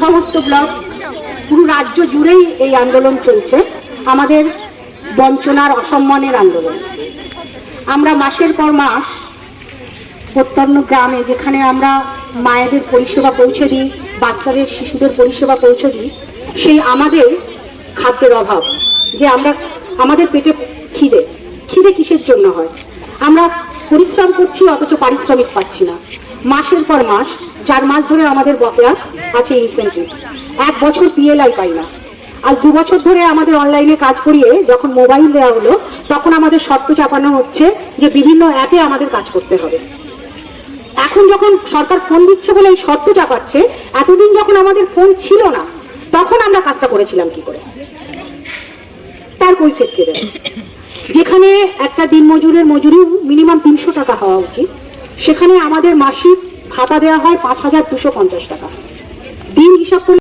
সমস্ত ব্লক পুরো রাজ্য জুড়েই এই আন্দোলন চলছে। আমাদের বঞ্চনার অসম্মানের আন্দোলন। আমরা মাসের পর মাস প্রত্যন্ত গ্রামে যেখানে আমরা মায়েদের পরিষেবা পৌঁছে দিই, বাচ্চাদের, শিশুদের পরিষেবা পৌঁছে দিই, সেই আমাদের খাদ্যের অভাব, যে আমরা, আমাদের পেটে খিদে খিদে কিসের জন্য হয়? আমরা পরিশ্রম করছি, অথচ পারিশ্রমিক পাচ্ছি না। মাসের পর মাস চার মাস ধরে আমাদের বকেয়া আছে ইনসেন্টিভ এক বছর পিএলআই পাই না। আজ দু বছর ধরে আমাদের অনলাইনে কাজ করিয়ে যখন মোবাইল দেওয়া হলো, তখন আমাদের শর্ত চাপানো হচ্ছে যে বিভিন্ন অ্যাপে আমাদের কাজ করতে হবে। এখন যখন সরকার ফোন দিচ্ছে বলে এই শর্ত চাপাচ্ছে, এতদিন যখন আমাদের ফোন ছিল না, তখন আমরা কাজটা করেছিলাম কি করে? তার কৈফিয়ত কে যেখানে একটা দিন মজুরের মজুরি মিনিমাম তিনশো টাকা হওয়া উচিত। সেখানে আমাদের মাসিক ভাতা দেওয়া হয় পাঁচ হাজার দুশো পঞ্চাশ টাকা। দিন হিসাব করে